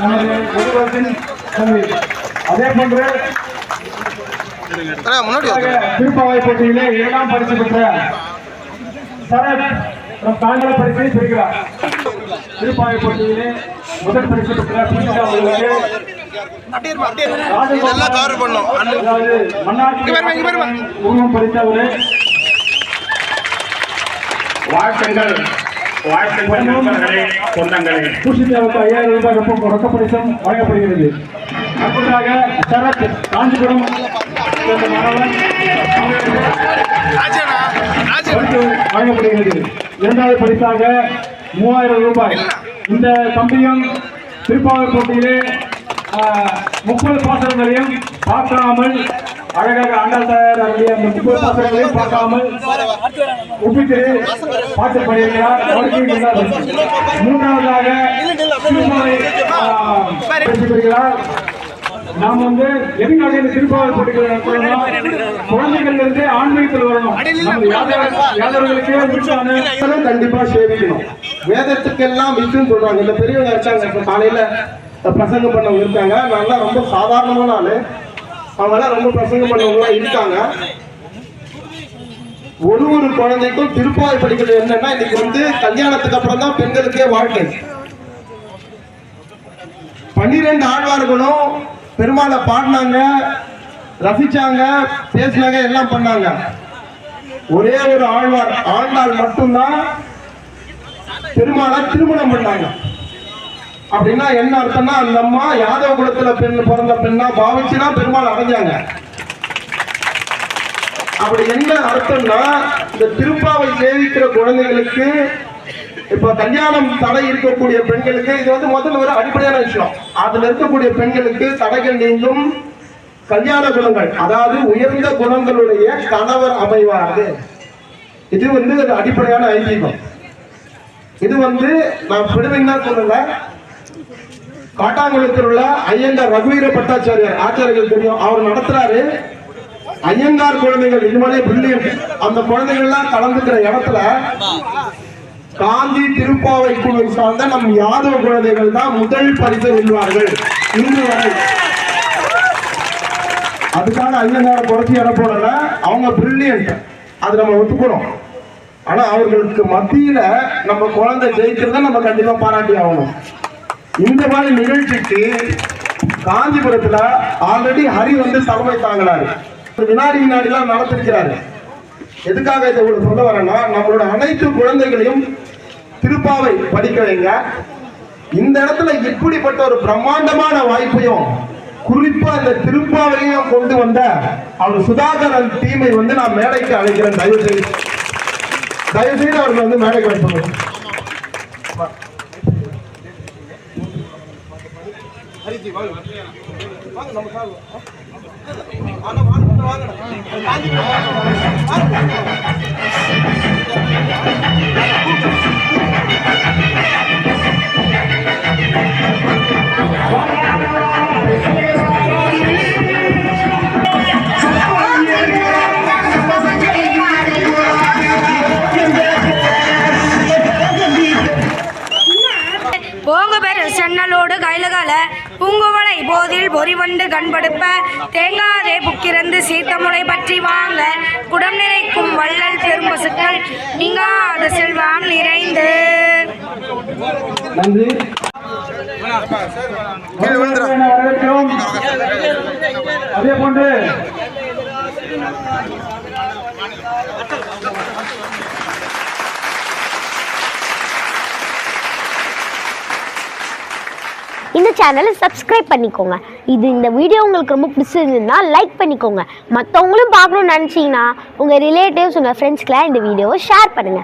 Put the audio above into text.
நமது முதல்வரின் தம்பி அதே போன்று. திருப்பாவை போட்டியிலே இரண்டாம் பரிசு பெற்ற சரத் தாங்கள் பரிசை பெறுகிறார். திருப்பாவை போட்டியிலே முதல் பரிசு பெற்ற அவர்களுக்கு இதெல்லாம் பண்ணும். வாழ்த்துங்கள் வாழ்த்துங்கள் நண்பர்களே சொந்தங்களே பூஷிதாவுக்கு ஐயாயிரம் ரூபாய் ரொக்க ரொக்க பரிசம் வழங்கப்படுகிறது அடுத்ததாக சரத் காஞ்சிபுரம் சேர்ந்த மாணவன் ராஜண்ணா, வழங்கப்படுகிறது இரண்டாவது பரிசாக மூவாயிரம் ரூபாய் இந்த தம்பியும் திருப்பாவூர் போட்டியிலே முப்பது பாசனங்களையும் பார்க்காமல் அழகாக ஆண்டாள் சார் அவருடைய அந்த முப்பது பாசனங்களையும் பார்க்காமல் ஒப்பிட்டு பாட்டு பண்ணியிருக்கிறார் மூன்றாவதாக திருப்பாவை, ஆ, பெறுகிறார் நாம் வந்து எதுக்காக இந்த திருப்பாவூர் போட்டிகள் குழந்தைகள்ல இருந்து ஆன்மீகத்தில் வரணும். யாதவர்களுக்கு கண்டிப்பா சேவிக்கணும் வேதத்துக்கெல்லாம் வித்துன்னு சொல்றாங்க. இந்த பெரியவங்க இருக்காங்க காலையில பிரசங்கம் பண்ணவங்க இருக்காங்க. நல்லா ரொம்ப சாதாரணமான ஆளு. அவங்க ரொம்ப பிரசங்கம் பண்ணவங்க இருக்காங்க. ஒரு ஒரு குழந்தைக்கும் திருப்பாவை படிக்கிறது என்னன்னா இன்னைக்கு வந்து கல்யாணத்துக்கு அப்புறம் தான் பெண்களுக்கே வாழ்க்கை. பன்னிரெண்டு ஆழ்வார்களும் பெருமாளை பாடினாங்க ரசிச்சாங்க பேசினாங்க எல்லாம் பண்ணாங்க. ஒரே ஒரு ஆழ்வார் ஆண்டாள் மட்டும்தான் பெருமாளை திருமணம் பண்ணாங்க. அப்படின்னா என்ன அர்த்தம்னா அந்த அம்மா யாதவ குலத்துல பெண் பிறந்த பெண்ணா பாவிச்சுனா பெருமாள் அடைஞ்சாங்க. அப்படி என்ன அர்த்தம்னா இந்த திருப்பாவை சேவிக்கிற குழந்தைகளுக்கு இப்ப கல்யாணம் தடை இருக்கக்கூடிய பெண்களுக்கு இது வந்து முதல்ல ஒரு அடிப்படையான விஷயம். அதுல இருக்கக்கூடிய பெண்களுக்கு தடைகள் நீங்கும் கல்யாண குணங்கள். அதாவது உயர்ந்த குணங்களுடைய கணவர் அமைவாரு இது வந்து ஒரு அடிப்படையான ஐதீகம். இது வந்து நான் பெருமைன்னா சொல்லல. காட்டாங்குளத்தில் உள்ள ஐயங்கார் ரகுவீர பட்டாச்சாரியார் ஆச்சாரியர்கள் தெரியும். அவர் நடத்துறாரு. ஐயங்கார் குழந்தைகள் இதுமாதிரி பிரில்லியன்ட் அந்த குழந்தைகள்லாம் கலந்துக்கிற இடத்துல காந்தி திருப்பாவை குழு சார்ந்த நம் யாதவ குழந்தைகள் தான் முதல் பரிசு வெல்வார்கள். இன்று வரை. அதுக்காக ஐயங்கார குறைச்சி இட போடல அவங்க பிரில்லியன்ட் அது நம்ம ஒத்துக்கிறோம் ஆனா அவர்களுக்கு மத்தியில நம்ம குழந்தை ஜெயிக்கிறத நம்ம கண்டிப்பா பாராட்டி ஆகணும் இந்த மாதிரி நிகழ்ச்சிக்கு காஞ்சிபுரத்துல ஆல்ரெடி ஹரி வந்து தலைமை தாங்கினாரு. வினாடி வினாடிலாம் நடத்திருக்கிறாரு. எதுக்காக இதை உங்களுக்கு சொல்ல வரேன்னா நம்மளோட அனைத்து குழந்தைகளையும் திருப்பாவை படிக்க வைங்க. இந்த இடத்துல இப்படிப்பட்ட ஒரு பிரம்மாண்டமான வாய்ப்பையும் குறிப்பா இந்த திருப்பாவையும் கொண்டு வந்த அவர் சுதாகரன் டீமை வந்து நான் மேடைக்கு அழைக்கிறேன். தயவு செய்து தயவு செய்து அவர்கள் வந்து மேடைக்கு வைப்போம் போங்க பெரு சென்னலோடு கைலகால பூங்குவளை போதில் பொறிவண்டு கண்படுப்ப தேங்காதே புக்கிரந்து சீத்தமுளை பற்றி வாங்க குடம் நிறைக்கும் வள்ளல் பெரும்பசுக்கள் நீங்காத செல்வம் நிறைந்து. அதே போன்று இந்த சேனலை சப்ஸ்கிரைப் பண்ணிக்கோங்க. இது இந்த வீடியோ உங்களுக்கு ரொம்ப பிடிச்சிருந்ததுன்னா லைக் பண்ணிக்கோங்க. மற்றவங்களும் பார்க்கணும்னு நினச்சிங்கன்னா உங்கள் ரிலேட்டிவ்ஸ் உங்கள் ஃப்ரெண்ட்ஸ்க்கெலாம் இந்த வீடியோவை ஷேர் பண்ணுங்கள்